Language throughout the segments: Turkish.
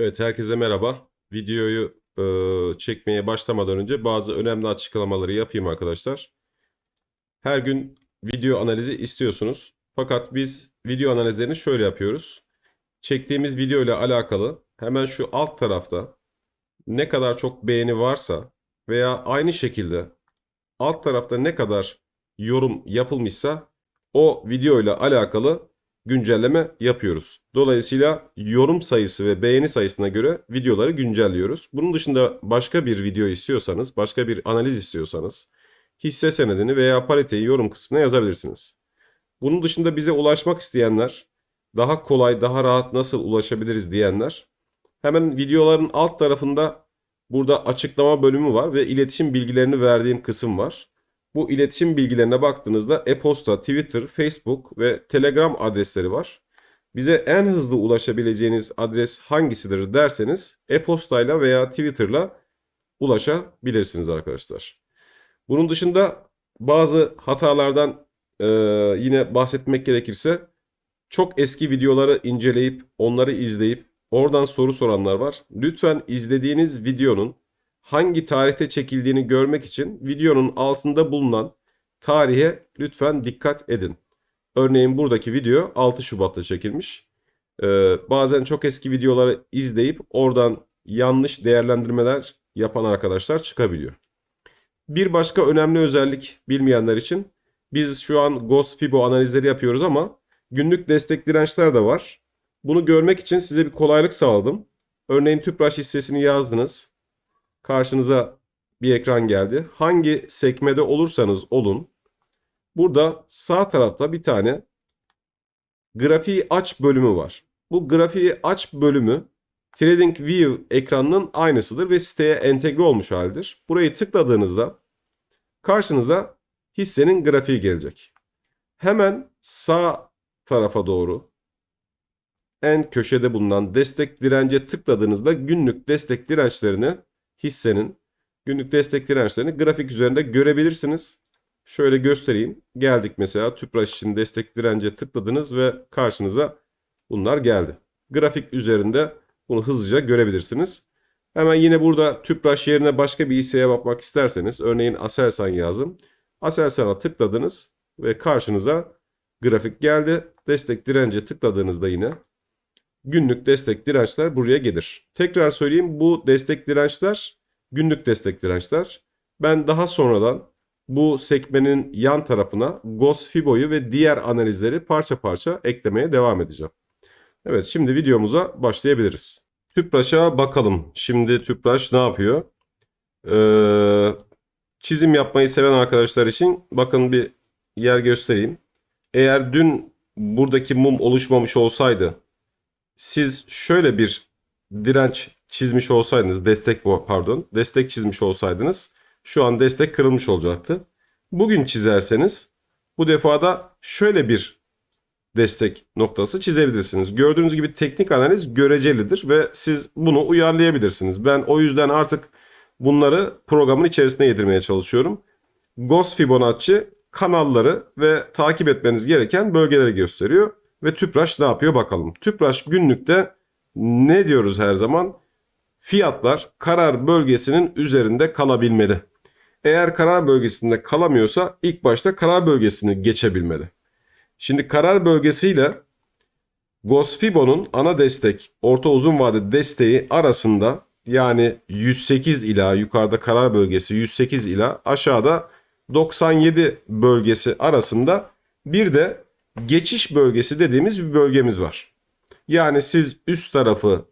Evet, herkese merhaba. Videoyu e, çekmeye başlamadan önce bazı önemli açıklamaları yapayım arkadaşlar. Her gün video analizi istiyorsunuz. Fakat biz video analizlerini şöyle yapıyoruz. Çektiğimiz video ile alakalı hemen şu alt tarafta ne kadar çok beğeni varsa veya aynı şekilde alt tarafta ne kadar yorum yapılmışsa o video ile alakalı güncelleme yapıyoruz. Dolayısıyla yorum sayısı ve beğeni sayısına göre videoları güncelliyoruz. Bunun dışında başka bir video istiyorsanız, başka bir analiz istiyorsanız hisse senedini veya pariteyi yorum kısmına yazabilirsiniz. Bunun dışında bize ulaşmak isteyenler, daha kolay, daha rahat nasıl ulaşabiliriz diyenler hemen videoların alt tarafında burada açıklama bölümü var ve iletişim bilgilerini verdiğim kısım var. Bu iletişim bilgilerine baktığınızda e-posta, Twitter, Facebook ve Telegram adresleri var. Bize en hızlı ulaşabileceğiniz adres hangisidir derseniz e-postayla veya Twitter'la ulaşabilirsiniz arkadaşlar. Bunun dışında bazı hatalardan e, yine bahsetmek gerekirse çok eski videoları inceleyip onları izleyip oradan soru soranlar var. Lütfen izlediğiniz videonun hangi tarihte çekildiğini görmek için videonun altında bulunan tarihe lütfen dikkat edin. Örneğin buradaki video 6 Şubat'ta çekilmiş. Ee, bazen çok eski videoları izleyip oradan yanlış değerlendirmeler yapan arkadaşlar çıkabiliyor. Bir başka önemli özellik bilmeyenler için biz şu an Ghost Fibo analizleri yapıyoruz ama günlük destek dirençler de var. Bunu görmek için size bir kolaylık sağladım. Örneğin Tüpraş hissesini yazdınız karşınıza bir ekran geldi. Hangi sekmede olursanız olun burada sağ tarafta bir tane grafiği aç bölümü var. Bu grafiği aç bölümü TradingView ekranının aynısıdır ve siteye entegre olmuş halidir. Burayı tıkladığınızda karşınıza hissenin grafiği gelecek. Hemen sağ tarafa doğru en köşede bulunan destek dirence tıkladığınızda günlük destek dirençlerini hissenin günlük destek dirençlerini grafik üzerinde görebilirsiniz. Şöyle göstereyim. Geldik mesela Tüpraş için destek dirence tıkladınız ve karşınıza bunlar geldi. Grafik üzerinde bunu hızlıca görebilirsiniz. Hemen yine burada Tüpraş yerine başka bir hisseye bakmak isterseniz örneğin Aselsan yazın. Aselsan'a tıkladınız ve karşınıza grafik geldi. Destek dirence tıkladığınızda yine günlük destek dirençler buraya gelir. Tekrar söyleyeyim bu destek dirençler günlük destek dirençler. Ben daha sonradan bu sekmenin yan tarafına GOS Fibo'yu ve diğer analizleri parça parça eklemeye devam edeceğim. Evet şimdi videomuza başlayabiliriz. Tüpraş'a bakalım. Şimdi Tüpraş ne yapıyor? Ee, çizim yapmayı seven arkadaşlar için bakın bir yer göstereyim. Eğer dün buradaki mum oluşmamış olsaydı siz şöyle bir direnç çizmiş olsaydınız, destek bu pardon, destek çizmiş olsaydınız şu an destek kırılmış olacaktı. Bugün çizerseniz bu defada şöyle bir destek noktası çizebilirsiniz. Gördüğünüz gibi teknik analiz görecelidir ve siz bunu uyarlayabilirsiniz. Ben o yüzden artık bunları programın içerisine yedirmeye çalışıyorum. Ghost Fibonacci kanalları ve takip etmeniz gereken bölgeleri gösteriyor. Ve Tüpraş ne yapıyor bakalım. Tüpraş günlükte ne diyoruz her zaman? Fiyatlar karar bölgesinin üzerinde kalabilmeli. Eğer karar bölgesinde kalamıyorsa ilk başta karar bölgesini geçebilmeli. Şimdi karar bölgesiyle Gosfibo'nun ana destek, orta uzun vade desteği arasında yani 108 ila yukarıda karar bölgesi 108 ila aşağıda 97 bölgesi arasında bir de geçiş bölgesi dediğimiz bir bölgemiz var. Yani siz üst tarafı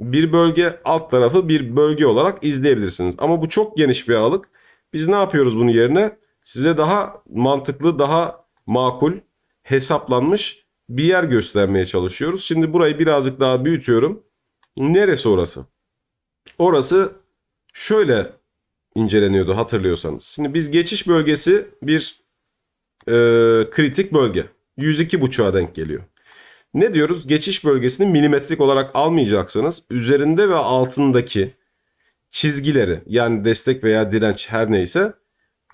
bir bölge, alt tarafı bir bölge olarak izleyebilirsiniz. Ama bu çok geniş bir aralık. Biz ne yapıyoruz bunun yerine? Size daha mantıklı, daha makul, hesaplanmış bir yer göstermeye çalışıyoruz. Şimdi burayı birazcık daha büyütüyorum. Neresi orası? Orası şöyle inceleniyordu hatırlıyorsanız. Şimdi biz geçiş bölgesi bir e, kritik bölge. 102.5'a denk geliyor. Ne diyoruz? Geçiş bölgesini milimetrik olarak almayacaksanız üzerinde ve altındaki çizgileri yani destek veya direnç her neyse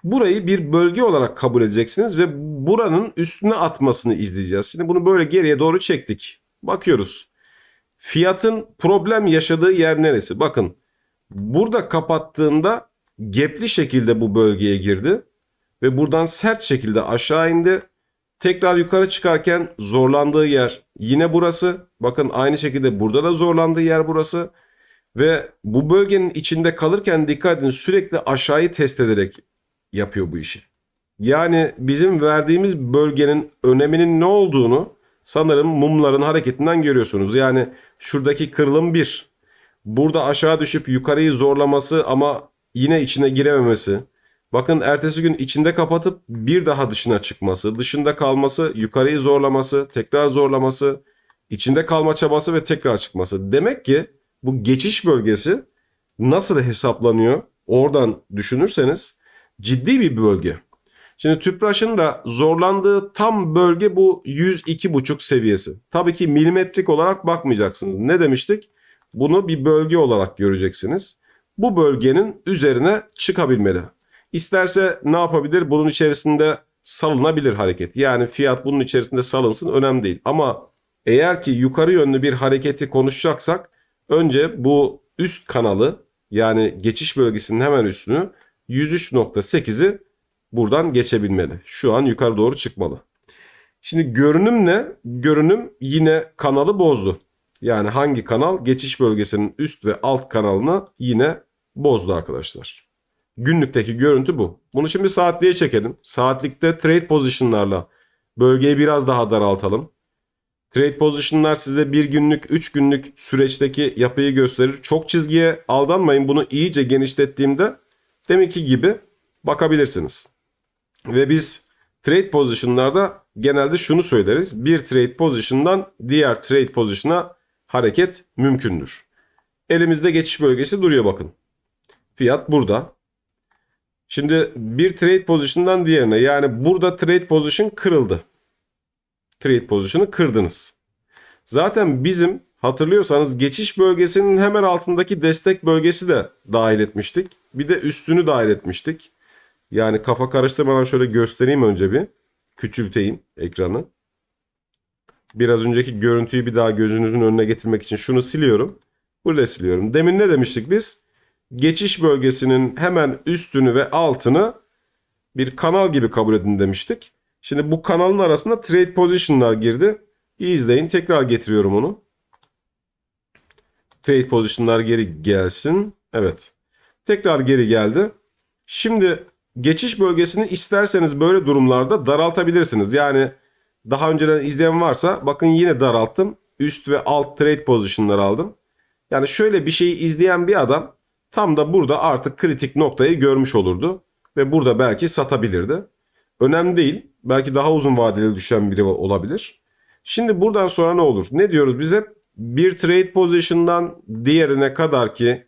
burayı bir bölge olarak kabul edeceksiniz ve buranın üstüne atmasını izleyeceğiz. Şimdi bunu böyle geriye doğru çektik. Bakıyoruz. fiyatın problem yaşadığı yer neresi? Bakın burada kapattığında gepli şekilde bu bölgeye girdi ve buradan sert şekilde aşağı indi. Tekrar yukarı çıkarken zorlandığı yer yine burası. Bakın aynı şekilde burada da zorlandığı yer burası. Ve bu bölgenin içinde kalırken dikkat edin sürekli aşağıyı test ederek yapıyor bu işi. Yani bizim verdiğimiz bölgenin öneminin ne olduğunu sanırım mumların hareketinden görüyorsunuz. Yani şuradaki kırılım bir. Burada aşağı düşüp yukarıyı zorlaması ama yine içine girememesi. Bakın ertesi gün içinde kapatıp bir daha dışına çıkması, dışında kalması, yukarıyı zorlaması, tekrar zorlaması, içinde kalma çabası ve tekrar çıkması. Demek ki bu geçiş bölgesi nasıl hesaplanıyor? Oradan düşünürseniz ciddi bir bölge. Şimdi Tüpraş'ın da zorlandığı tam bölge bu 102,5 seviyesi. Tabii ki milimetrik olarak bakmayacaksınız. Ne demiştik? Bunu bir bölge olarak göreceksiniz. Bu bölgenin üzerine çıkabilmeli. İsterse ne yapabilir? Bunun içerisinde salınabilir hareket. Yani fiyat bunun içerisinde salınsın önemli değil. Ama eğer ki yukarı yönlü bir hareketi konuşacaksak önce bu üst kanalı yani geçiş bölgesinin hemen üstünü 103.8'i buradan geçebilmeli. Şu an yukarı doğru çıkmalı. Şimdi görünüm ne? Görünüm yine kanalı bozdu. Yani hangi kanal? Geçiş bölgesinin üst ve alt kanalını yine bozdu arkadaşlar. Günlükteki görüntü bu. Bunu şimdi saatliğe çekelim. Saatlikte trade position'larla bölgeyi biraz daha daraltalım. Trade position'lar size bir günlük, üç günlük süreçteki yapıyı gösterir. Çok çizgiye aldanmayın. Bunu iyice genişlettiğimde deminki gibi bakabilirsiniz. Ve biz trade position'larda genelde şunu söyleriz. Bir trade position'dan diğer trade position'a hareket mümkündür. Elimizde geçiş bölgesi duruyor bakın. Fiyat burada. Şimdi bir trade position'dan diğerine yani burada trade position kırıldı. Trade position'ı kırdınız. Zaten bizim hatırlıyorsanız geçiş bölgesinin hemen altındaki destek bölgesi de dahil etmiştik. Bir de üstünü dahil etmiştik. Yani kafa karıştırmadan şöyle göstereyim önce bir. Küçülteyim ekranı. Biraz önceki görüntüyü bir daha gözünüzün önüne getirmek için şunu siliyorum. Burada siliyorum. Demin ne demiştik biz? Geçiş bölgesinin hemen üstünü ve altını bir kanal gibi kabul edin demiştik. Şimdi bu kanalın arasında trade position'lar girdi. İyi izleyin. Tekrar getiriyorum onu. Trade position'lar geri gelsin. Evet. Tekrar geri geldi. Şimdi geçiş bölgesini isterseniz böyle durumlarda daraltabilirsiniz. Yani daha önceden izleyen varsa bakın yine daralttım. Üst ve alt trade position'lar aldım. Yani şöyle bir şeyi izleyen bir adam tam da burada artık kritik noktayı görmüş olurdu. Ve burada belki satabilirdi. Önemli değil. Belki daha uzun vadeli düşen biri olabilir. Şimdi buradan sonra ne olur? Ne diyoruz biz hep? Bir trade position'dan diğerine kadar ki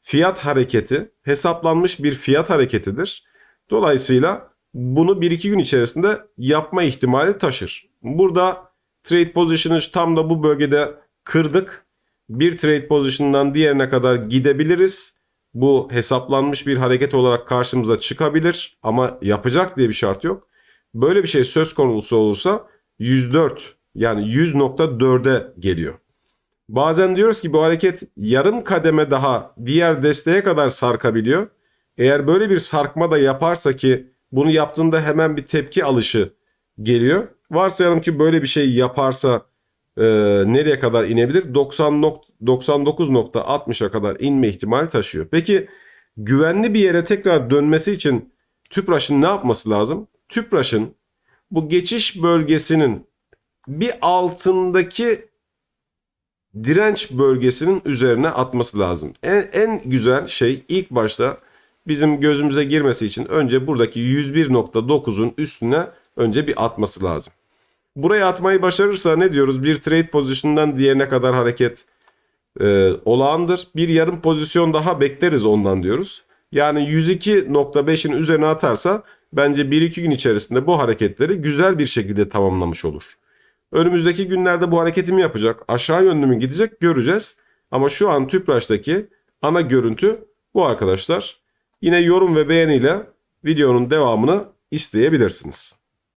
fiyat hareketi hesaplanmış bir fiyat hareketidir. Dolayısıyla bunu 1-2 gün içerisinde yapma ihtimali taşır. Burada trade position'ı tam da bu bölgede kırdık. Bir trade position'dan diğerine kadar gidebiliriz. Bu hesaplanmış bir hareket olarak karşımıza çıkabilir ama yapacak diye bir şart yok. Böyle bir şey söz konusu olursa 104 yani 100.4'e geliyor. Bazen diyoruz ki bu hareket yarım kademe daha diğer desteğe kadar sarkabiliyor. Eğer böyle bir sarkma da yaparsa ki bunu yaptığında hemen bir tepki alışı geliyor. Varsayalım ki böyle bir şey yaparsa e, nereye kadar inebilir? 90 99.60'a kadar inme ihtimali taşıyor. Peki güvenli bir yere tekrar dönmesi için TÜPRAŞ'ın ne yapması lazım? TÜPRAŞ'ın bu geçiş bölgesinin bir altındaki direnç bölgesinin üzerine atması lazım. En, en güzel şey ilk başta bizim gözümüze girmesi için önce buradaki 101.9'un üstüne önce bir atması lazım. Buraya atmayı başarırsa ne diyoruz? Bir trade pozisyondan diğerine kadar hareket e, olağandır. Bir yarım pozisyon daha bekleriz ondan diyoruz. Yani 102.5'in üzerine atarsa bence 1-2 gün içerisinde bu hareketleri güzel bir şekilde tamamlamış olur. Önümüzdeki günlerde bu hareketimi yapacak. Aşağı yönlü mü gidecek göreceğiz. Ama şu an Tüpraş'taki ana görüntü bu arkadaşlar. Yine yorum ve beğeniyle videonun devamını isteyebilirsiniz.